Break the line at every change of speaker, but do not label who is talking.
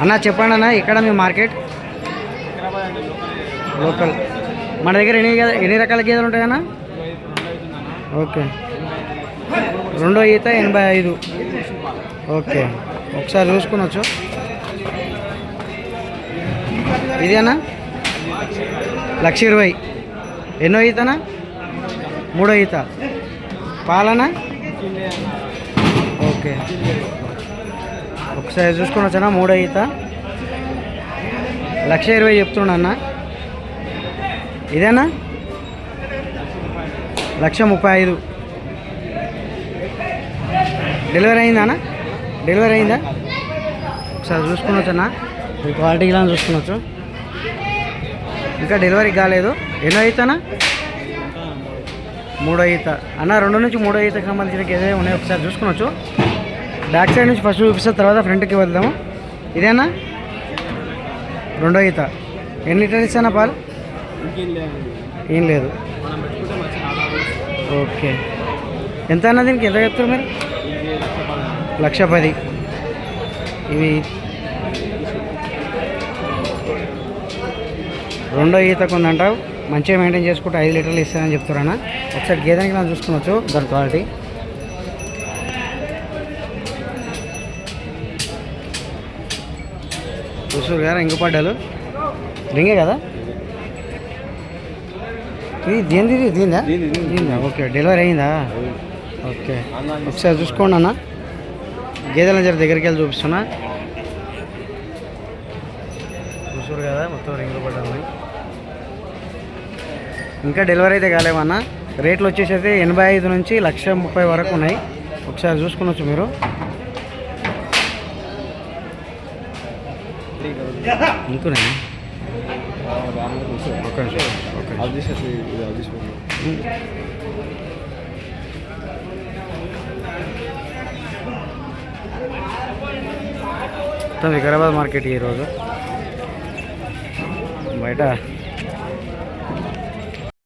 అన్న చెప్పండి అన్న ఇక్కడ మీ మార్కెట్?
లోకల్.
మన దగ్గర ఎన్ని ఎన్ని రకాల గేదెలు ఉంటాయన్న ఓకే. రెండో ఈత ఎనభై ఐదు. ఓకే. ఒకసారి చూసుకునొచ్చు ఇది అన్న? లక్ష ఇరవై. ఎన్నో ఈతనా మూడో ఈత. పాలనా? ఓకే. ఒకసారి చూసుకొని వచ్చానా? మూడో ఈత. లక్ష ఇరవై చెప్తున్నా ఇదేనా? లక్ష ముప్పై ఐదు. డెలివరీ అయిందా అన్న? డెలివరీ అయిందా? ఒకసారి చూసుకునొచ్చు అన్న మీ క్వాలిటీ ఇలా చూసుకునొచ్చు ఇంకా డెలివరీ కాలేదు. ఎన్నో ఈతనా మూడో ఈత. అన్న రెండు నుంచి మూడో ఈతకి సంబంధించిన ఏదైనా ఉన్నాయో? ఒకసారి చూసుకునొచ్చు బ్యాక్ సైడ్ నుంచి ఫస్ట్ చూపిస్తే తర్వాత ఫ్రంట్కి వెళ్దాము ఇదేనా? రెండో ఈత. ఎన్ని లీటర్స్ అయినా పాలు? ఏం లేదు. ఓకే. ఎంత అన్న దీనికి? ఎంత చెప్తారు మీరు? లక్ష పది. ఇవి రెండో ఈతకు ఉందంటావు. మంచిగా మెయింటైన్ చేసుకుంటే ఐదు లీటర్లు ఇస్తానని చెప్తారన్న. ఒకసారి గేదెనికి మనం చూసుకోవచ్చు దాని క్వాలిటీ. చూసారు కదా ఇంక పడ్డాలు. రింగే కదా? ఇది దేనిది? దీందా. దీందా ఓకే డెలివరీ అయిందా? ఓకే. ఒకసారి చూసుకోండి అన్న. గేదెల జర దగ్గరికి వెళ్ళి చూపిస్తున్నా. చూసారు కదా మొత్తం రింగులు పడ్డాయి ఇంకా డెలివరీ అయితే కాలేమన్నా రేట్లు వచ్చేసి అయితే ఎనభై ఐదు నుంచి లక్ష ముప్పై వరకు ఉన్నాయి. ఒకసారి చూసుకునొచ్చు మీరు.
ಅಂತೂ
ನಾನು ವಿಕಾರಾಬಾದ್ ಮಾರ್ಕೆಟ್ಗೆ ಇರೋದು ಬಯಟ